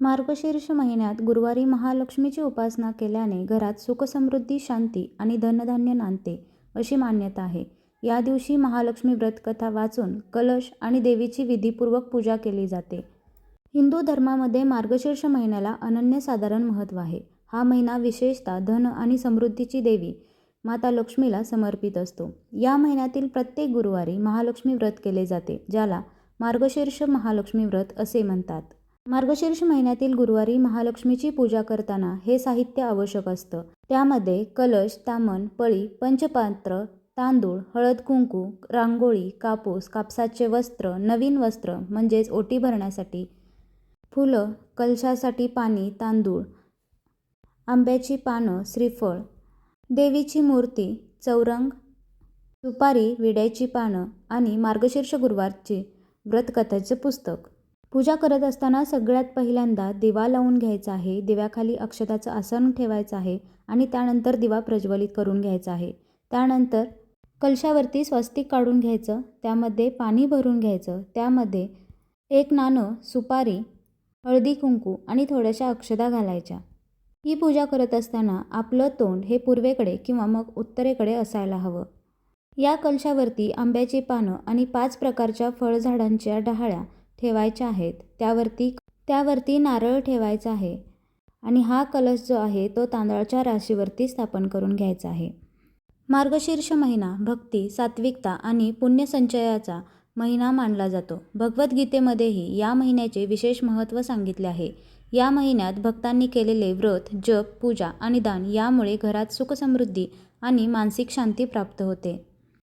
मार्गशीर्ष महिन्यात गुरुवारी महालक्ष्मीची उपासना केल्याने घरात सुखसमृद्धी शांती आणि धनधान्य नांदते अशी मान्यता आहे. या दिवशी महालक्ष्मी व्रतकथा वाचून कलश आणि देवीची विधीपूर्वक पूजा केली जाते. हिंदू धर्मामध्ये मार्गशीर्ष महिन्याला अनन्यसाधारण महत्त्व आहे. हा महिना विशेषतः धन आणि समृद्धीची देवी माता लक्ष्मीला समर्पित असतो. या महिन्यातील प्रत्येक गुरुवारी महालक्ष्मी व्रत केले जाते ज्याला मार्गशीर्ष महालक्ष्मी व्रत असे म्हणतात. मार्गशीर्ष महिन्यातील गुरुवारी महालक्ष्मीची पूजा करताना हे साहित्य आवश्यक असतं. त्यामध्ये कलश तामण पळी पंचपात्र तांदूळ हळद कुंकू रांगोळी कापूस कापसाचे वस्त्र नवीन वस्त्र म्हणजेच ओटी भरण्यासाठी फुलं कलशासाठी पाणी तांदूळ आंब्याची पानं श्रीफळ देवीची मूर्ती चौरंग सुपारी विड्याची पानं आणि मार्गशीर्ष गुरुवारची व्रतकथाचे पुस्तक. पूजा करत असताना सगळ्यात पहिल्यांदा दिवा लावून घ्यायचा आहे दिव्याखाली अक्षताचं आसन ठेवायचं आहे आणि त्यानंतर दिवा प्रज्वलित करून घ्यायचा आहे. त्यानंतर कलशावरती स्वस्तिक काढून घ्यायचं त्यामध्ये पाणी भरून घ्यायचं त्यामध्ये एक नाणं सुपारी हळदी कुंकू आणि थोड्याशा अक्षता घालायच्या. ही पूजा करत असताना आपलं तोंड हे पूर्वेकडे किंवा मग उत्तरेकडे असायला हवं. या कलशावरती आंब्याची पानं आणि पाच प्रकारच्या फळझाडांच्या डहाळ्या ठेवायच्या आहेत. त्यावरती त्यावरती नारळ ठेवायचा आहे. आणि हा कलश जो आहे तो तांदळाच्या राशीवरती स्थापन करून घ्यायचा आहे. मार्गशीर्ष महिना भक्ती सात्विकता आणि पुण्यसंचयाचा महिना मानला जातो. भगवद्गीतेमध्येही या महिन्याचे विशेष महत्त्व सांगितले आहे. या महिन्यात भक्तांनी केलेले व्रत जप पूजा आणि दान यामुळे घरात सुखसमृद्धी आणि मानसिक शांती प्राप्त होते.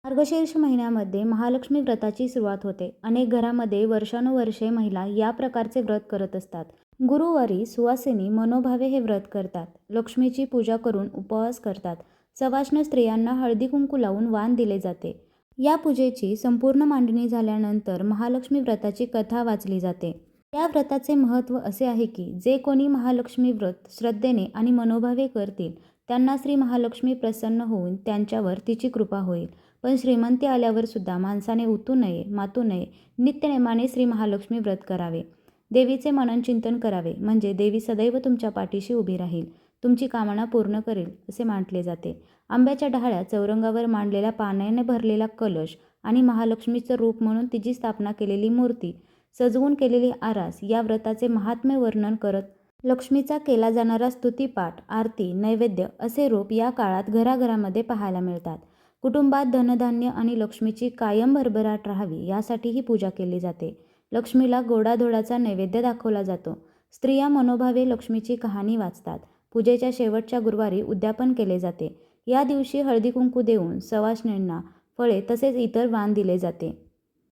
मार्गशीर्ष महिन्यामध्ये महालक्ष्मी व्रताची सुरुवात होते. अनेक घरामध्ये वर्षानुवर्षे महिला या प्रकारचे व्रत करत असतात. गुरुवारी सुवासिनी मनोभावे हे व्रत करतात. लक्ष्मीची पूजा करून उपवास करतात. सवाष्ण स्त्रियांना हळदी कुंकू लावून वाण दिले जाते. या पूजेची संपूर्ण मांडणी झाल्यानंतर महालक्ष्मी व्रताची कथा वाचली जाते. या व्रताचे महत्त्व असे आहे की जे कोणी महालक्ष्मी व्रत श्रद्धेने आणि मनोभावे करतील त्यांना श्री महालक्ष्मी प्रसन्न होऊन त्यांच्यावर तिची कृपा होईल. पण श्रीमंती आल्यावर सुद्धा माणसाने उतू नये मातू नये. नित्यनेमाने श्री महालक्ष्मी व्रत करावे. देवीचे मनन चिंतन करावे. म्हणजे देवी सदैव तुमच्या पाठीशी उभी राहील. तुमची कामना पूर्ण करेल असे मांडले जाते. आंब्याच्या डहाळ्या चौरंगावर मांडलेला पाण्याने भरलेला कलश आणि महालक्ष्मीचं रूप म्हणून तिची स्थापना केलेली मूर्ती सजवून केलेली आरास या व्रताचे महात्म्य वर्णन करत लक्ष्मीचा केला जाणारा स्तुतीपाठ आरती नैवेद्य असे रूप या काळात घराघरामध्ये पाहायला मिळतात. कुटुंबात धनधान्य आणि लक्ष्मीची कायम भरभराट राहावी यासाठी ही पूजा केली जाते. लक्ष्मीला गोडाधोडाचा नैवेद्य दाखवला जातो. स्त्रिया मनोभावे लक्ष्मीची कहाणी वाचतात. पूजेच्या शेवटच्या गुरुवारी उद्यापन केले जाते. या दिवशी हळदी कुंकू देऊन सवाष्णींना फळे तसेच इतर वाण दिले जाते.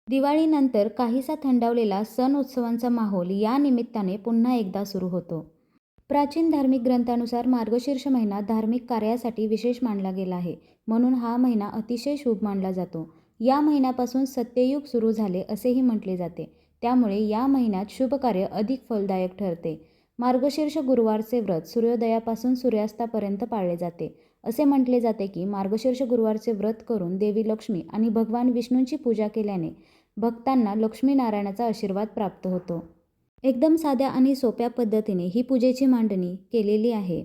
दिवाळीनंतर काहीसा थंडावलेला सण उत्सवांचा माहोल या निमित्ताने पुन्हा एकदा सुरू होतो. प्राचीन धार्मिक ग्रंथानुसार मार्गशीर्ष महिना धार्मिक कार्यासाठी विशेष मानला गेला आहे म्हणून हा महिना अतिशय शुभ मानला जातो. या महिन्यापासून सत्ययुग सुरू झाले असेही म्हटले जाते. त्यामुळे या महिन्यात शुभ कार्य अधिक फलदायक ठरते. मार्गशीर्ष गुरुवारचे व्रत सूर्योदयापासून सूर्यास्तापर्यंत पाळले जाते. असे म्हटले जाते की मार्गशीर्ष गुरुवारचे व्रत करून देवी लक्ष्मी आणि भगवान विष्णूंची पूजा केल्याने भक्तांना लक्ष्मीनारायणाचा आशीर्वाद प्राप्त होतो. एकदम साध्या आणि सोप्या पद्धतीने ही पूजेची मांडणी केलेली आहे.